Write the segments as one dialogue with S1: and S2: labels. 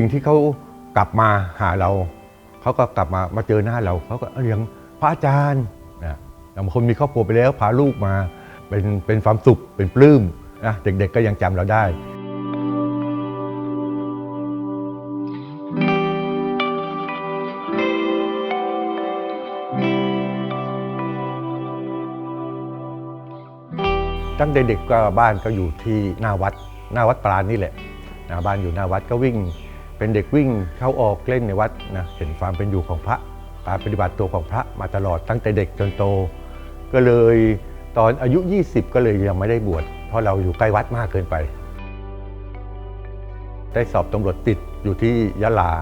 S1: สิ่งที่เขากลับมาหาเราเขาก็กลับมามาเจอหน้าเราเขาก็เลี้ยงพระอาจารย์นะบางคนมีครอบครัวไปแล้วพาลูกมาเป็นเป็นความสุขเป็นปลื้มนะเด็กๆก็ยังจำเราได้ตั้งแต่เด็กก็บ้านก็อยู่ที่หน้าวัด หน้าวัดปราณนี่แหละนะบ้านอยู่หน้าวัดก็วิ่ง เป็นเด็กวิ่งเข้าออกเล่นในวัดนะเห็นความเป็นอยู่ของพระการปฏิบัติตัวของพระมาตลอดตั้งแต่เด็กจนโต ก็เลยตอนอายุ 20 ก็เลยยังไม่ได้บวชเพราะเราอยู่ใกล้วัดมากเกินไป ได้สอบตำรวจติดอยู่ที่ยะลา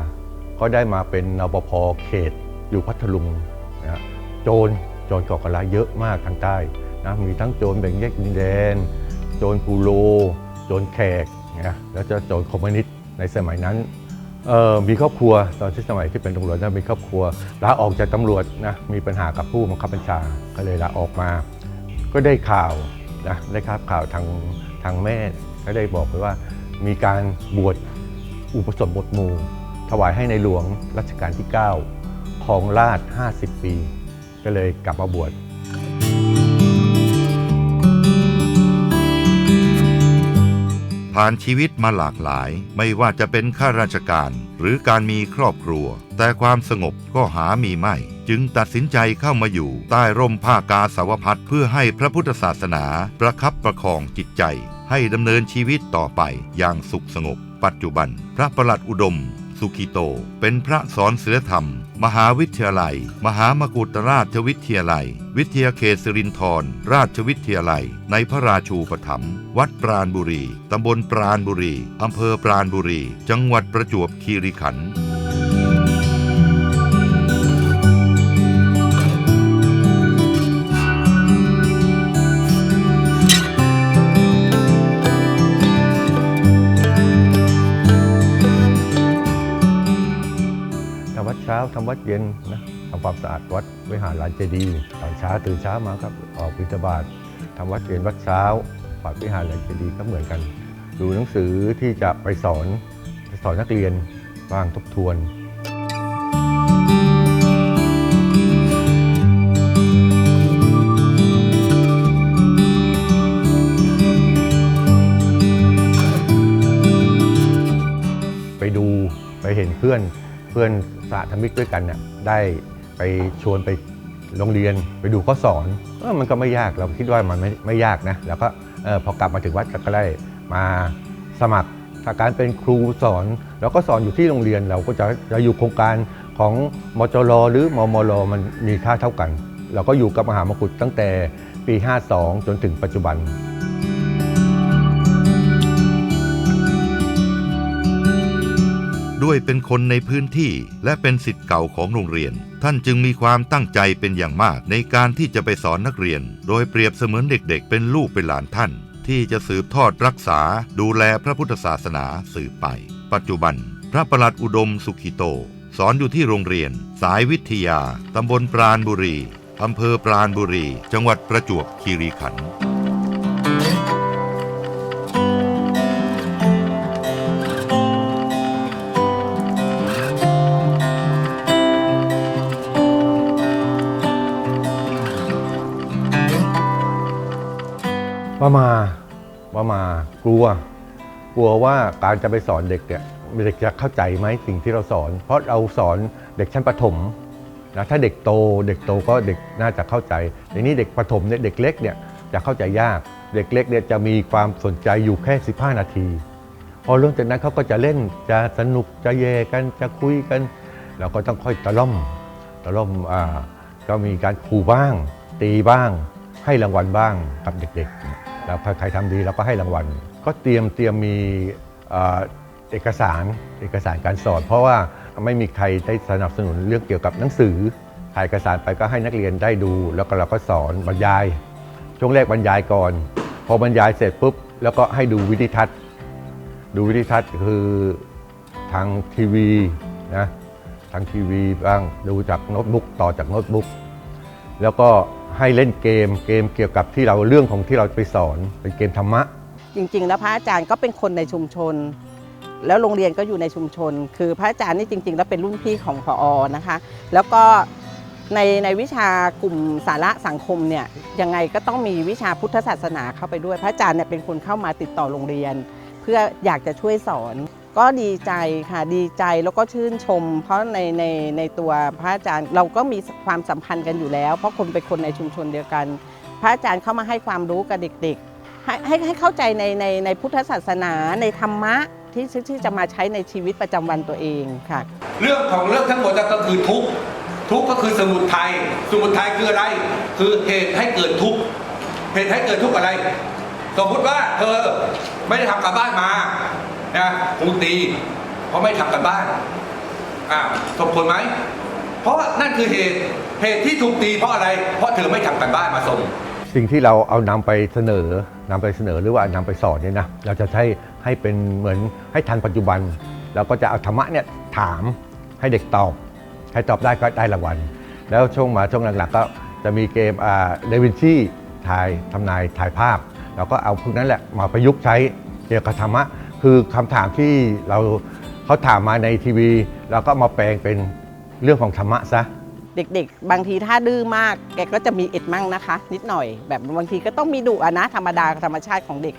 S1: ก็ได้มาเป็นนปภเขต อยู่พัทลุงนะโจรโจรก่อการร้ายเยอะมากทางใต้นะมีทั้งโจรแบ่งแยกดินแดน โจรปูโรโจรแขกนะแล้วจะโจรคอมมิวนิสต์ในสมัยนั้น มีครอบครัวตอนที่สมัยที่เป็นตำรวจนะมีครอบครัวลาออกจากตำรวจนะมีปัญหากับผู้บังคับบัญชาก็เลยลาออกมา ก็ได้ข่าวนะได้ครับข่าวทางทางแม่ก็ได้บอกไปว่า มีการบวชอุปสมบทหมู่ ถวายให้ในหลวงรัชกาลที่ 9 ของราช 50 ปี ก็เลยกลับมาบวช
S2: ผ่านชีวิตมาหลากหลาย ไม่ว่าจะเป็นข้าราชการ หรือการมีครอบครัว แต่ความสงบก็หามีไม่ จึงตัดสินใจเข้ามาอยู่ ใต้ร่มผ้ากาสาวพัดเพื่อให้พระพุทธศาสนาประคับประคองจิตใจ ให้ดำเนินชีวิตต่อไปอย่างสุขสงบ ปัจจุบัน พระประหลัดอุดม สุขิโต เป็นพระสอนศิลธรรม มหาวิทยาลัย มหามกุฏราชวิทยาลัย วิทยาเขตสิรินธรราชวิทยาลัย ในพระราชูปถัมภ์วัดปราณบุรี ตำบลปราณบุรี อำเภอปราณบุรี จังหวัดประจวบคีรีขันธ์
S1: ทำวัดเย็นนะทำความสะอาดวัดวิหารลานเจดีย์ตอนเช้าตื่นเช้ามาครับออกบิณฑบาตทำวัดเย็นวัดเช้าฝากวิหารลานเจดีย์ก็เหมือนกัน ดูหนังสือที่จะไปสอนสอนนักเรียนบ้างทบทวนไปดูไปเห็นเพื่อน เพื่อนสาธมิกด้วยกันเนี่ยได้ไปชวนไปโรงเรียนไปดูเขาสอนเออมันก็ไม่ยากเราคิดว่ามันไม่ไม่ยากนะแล้วก็เออพอกลับมาถึงวัดก็ได้มาสมัครถ้าการเป็นครูสอนเราก็สอนอยู่ที่โรงเรียนเราก็จะจะอยู่โครงการของมจรหรือมมรมันมีค่าเท่ากัน เราก็อยู่กับมหามกุฏตั้งแต่ปี 52 จนถึงปัจจุบัน
S2: ด้วยเป็นคนในพื้นที่และเป็นสิทธิ์เก่าของโรงเรียน ท่านจึงมีความตั้งใจเป็นอย่างมากในการที่จะไปสอนนักเรียน โดยเปรียบเสมือนเด็กๆ เป็นลูกเป็นหลานท่าน ที่จะสืบทอดรักษา ดูแลพระพุทธศาสนาสืบไป ปัจจุบัน พระประหลัดอุดมสุขิโต สอนอยู่ที่โรงเรียน สายวิทยาตำบลปราณบุรีอำเภอปราณบุรี จังหวัดประจวบคีรีขันธ์
S1: ว่ามาว่ามากลัว กลัวว่าการจะไปสอนเด็กเนี่ยเด็กจะเข้าใจไหมสิ่งที่เราสอน เพราะเราสอนเด็กชั้นประถมนะถ้าเด็กโตเด็กโตก็เด็กน่าจะเข้าใจทีนี้เด็กประถมเนี่ยเด็กเล็กเนี่ยจะเข้าใจยาก เด็กเล็กเนี่ยจะมีความสนใจอยู่แค่ 15 นาที พอเรื่องจากนั้นเขาก็จะเล่นจะสนุกจะแยกันจะคุยกัน เราก็ต้องค่อยตะล่อมตะล่อมอ่าก็มีการขู่บ้าง ตีบ้าง ให้รางวัลบ้างกับเด็กๆแล้วใครทำดีเราก็ให้รางวัล ก็เตรียมเตรียมมีเอ่อเอกสารเอกสารการสอน เพราะว่าไม่มีใครได้สนับสนุนเรื่องเกี่ยวกับหนังสือถ่ายเอกสารไปก็ให้นักเรียนได้ดู แล้วก็เราก็สอนบรรยาย ช่วงแรกบรรยายก่อน พอบรรยายเสร็จปุ๊บ แล้วก็ให้ดูวิดีทัศน์ ดูวิดีทัศน์คือทางทีวีนะทางทีวีบ้างดูจากโน้ตบุ๊กต่อจากโน้ตบุ๊ก แล้วก็ให้เล่นเกมเกมเกี่ยวกับที่เราเรื่องของที่เราไปสอนเป็นเกมธรรมะ
S3: จริงๆ แล้วพระอาจารย์ก็เป็นคนในชุมชน แล้วโรงเรียนก็อยู่ในชุมชน คือพระอาจารย์นี่จริง ๆ แล้วเป็นรุ่นพี่ของพออนะคะ แล้วก็ในในวิชากลุ่มสาระสังคมเนี่ยยังไงก็ต้องมีวิชาพุทธศาสนาเข้าไปด้วย พระอาจารย์เนี่ยเป็นคนเข้ามาติดต่อโรงเรียน เพื่ออยากจะช่วยสอน ก็ดีใจค่ะดีใจแล้วก็ชื่นชม เพราะในในในตัวพระอาจารย์เราก็มีความสัมพันธ์กันอยู่แล้ว เพราะคนเป็นคนในชุมชนเดียวกัน พระอาจารย์เข้ามาให้ความรู้กับเด็กๆ ให้ให้ให้เข้าใจในในในพุทธศาสนาในธรรมะที่ที่จะมาใช้ในชีวิตประจำวันตัวเองค่ะ
S4: เรื่องของเรื่องทั้งหมดก็คือทุกข์ทุกข์ก็คือสมุทัยสมุทัยคืออะไร คือเหตุให้เกิดทุกข์เหตุให้เกิดทุกข์อะไร สมมติว่าเธอไม่ได้ทำการบ้านมา นะครูตีเพราะไม่ทำการบ้านอ่าสมควรไหม เพราะว่านั่นคือเหตุเหตุที่ถูกตีเพราะอะไร เพราะเธอไม่ทำการบ้านมาส่ง
S1: สิ่งที่เราเอานำไปเสนอนำไปเสนอหรือว่านำไปสอนเนี่ยนะเราจะใช้ให้เป็นเหมือนให้ทันปัจจุบันเราก็จะเอาธรรมะเนี่ยถามให้เด็กตอบใครตอบได้ก็ได้รางวัลแล้วช่วงมาช่วงหลังๆก็จะมีเกมอ่าเดวินชีถ่ายทำนายถ่ายภาพ เราก็เอาพวกนั้นแหละมาประยุกต์ใช้เกี่ยวกับธรรมะ คือคำถามที่เราเขาถามมาในทีวี เราก็มาแปลงเป็นเรื่องของธรรมะซะ
S3: เด็กๆ บางทีถ้าดื้อมาก แกก็จะมีเอ็ดมั่งนะคะ นิดหน่อย แบบบางทีก็ต้องมีดุอะนะธรรมดาธรรมชาติของเด็ก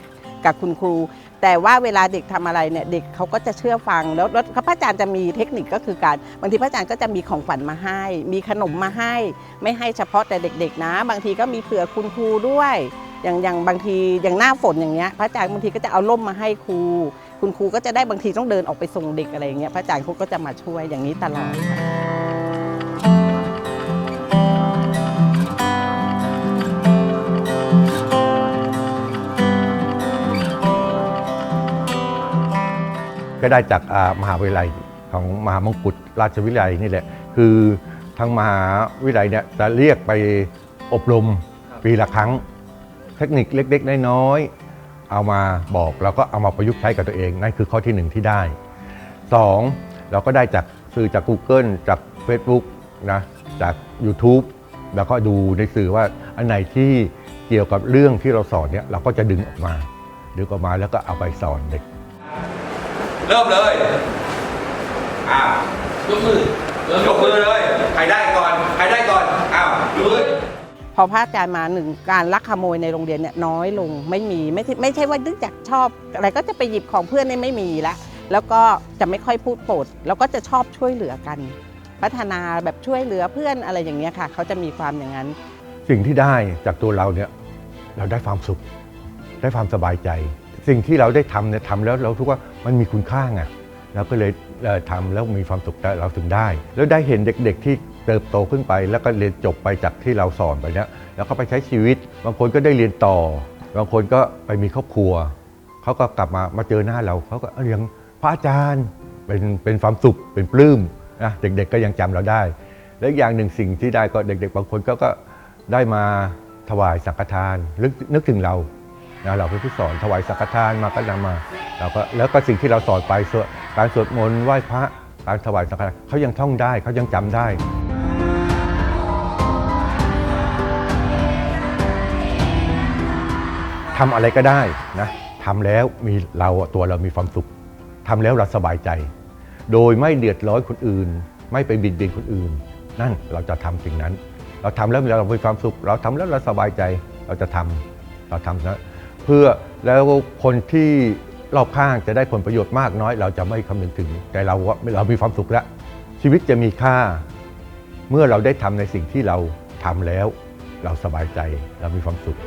S3: กับคุณครู แต่ว่าเวลาเด็กทำอะไรเนี่ยเด็กเขาก็จะเชื่อฟังแล้วแล้วพระอาจารย์จะมีเทคนิคก็คือการบางทีพระอาจารย์ก็จะมีของขวัญมาให้ มีขนมมาให้ ไม่ให้เฉพาะแต่เด็ก ๆ นะ บางทีก็มีเผื่อคุณครูด้วย อย่างอย่างบางทีอย่างหน้าฝนอย่างเงี้ยพระอาจารย์บางทีก็จะเอาร่มมาให้ครู คุณครูก็จะได้บางทีต้องเดินออกไปส่งเด็กอะไรอย่างเงี้ยพระอาจารย์เขาก็จะมาช่วยอย่างนี้ตลอดค่ะ
S1: ก็ได้จากอ่ามหาวิทยาลัยของมหามงกุฎราชวิทยาลัยนี่แหละ คือทางมหาวิทยาลัยเนี่ยจะเรียกไปอบรมปีละครั้ง เทคนิคเล็กๆน้อยๆเอามาบอกแล้วก็เอามาประยุกต์ใช้กับตัวเอง นั่นคือข้อที่หนึ่งที่ได้ 2. เราก็ได้จากสื่อจาก Google จาก Facebook นะจาก YouTube แล้วก็ดูในสื่อว่าอันไหนที่เกี่ยวกับเรื่องที่เราสอนเนี่ยเราก็จะดึงออกมาดึงออกมาแล้วก็เอาไปสอนเด็ก
S4: เริ่มเลยอ้าวย
S5: กมือย
S4: กมือเลย ใครได้ก่อน ใครได้ก่อน อ้าวยกมือ
S3: พ อพระอาจารย์มาหนึ่งการลักขโมยในโรงเรียนเนี่ยน้อยลงไม่มีไม่ไม่ใช่ว่านึกจากชอบ อะไรก็จะไปหยิบของเพื่อนเนี่ยไม่มีละแล้วก็จะไม่ค่อยพูดโปดแล้วก็จะชอบช่วยเหลือกัน พัฒนาแบบช่วยเหลือเพื่อนอะไรอย่างเงี้ยค่ะ เขาจะมีความอย่างนั้น
S1: สิ่งที่ได้จากตัวเราเนี่ยเราได้ความสุข ได้ความสบายใจ สิ่งที่เราได้ทำเนี่ยทำแล้วเราทุกว่ามันมีคุณค่าไงเราก็เลยทำแล้วมีความสุขเราถึงได้ แล้วได้เห็นเด็กๆที่ เติบโตขึ้นไป แล้วก็เรียนจบไปจากที่เราสอนไปเนี่ยแล้วก็ไปใช้ชีวิต บางคนก็ได้เรียนต่อบางคนก็ไปมีครอบครัวเขาก็กลับมามาเจอหน้าเราเขาก็เอ้ยยังพระอาจารย์เป็นเป็นความสุขเป็นปลื้มนะเด็กๆก็ยังจำเราได้ และอีกอย่างหนึ่งสิ่งที่ได้ก็เด็ก ๆ บางคนก็ก็ได้มาถวายสังฆทานนึกนึกถึงเรานะเราเป็นผู้สอนถวายสังฆทานมาก็นำมาเราก็แล้วก็สิ่งที่เราสอนไปสวดการสวดมนต์ไหว้พระการถวายสังฆทานเขายังท่องได้เขายังจำได้ ทำอะไรก็ได้นะทำแล้วมีเราตัวเรามีความสุขทำแล้วเราสบายใจ โดยไม่เดือดร้อนคนอื่น ไม่ไปบิดเบียนคนอื่น นั่นเราจะทำสิ่งนั้น เราทำแล้วเรามีความสุข เราทำแล้วเราสบายใจเราจะทำเราทำนะเพื่อแล้วคนที่รอบข้างจะได้ผลประโยชน์มากน้อย เราจะไม่คำนึงถึงแต่เราว่าเรามีความสุขแล้ว ชีวิตจะมีค่า เมื่อเราได้ทำในสิ่งที่เราทำแล้ว เราสบายใจเรามีความสุข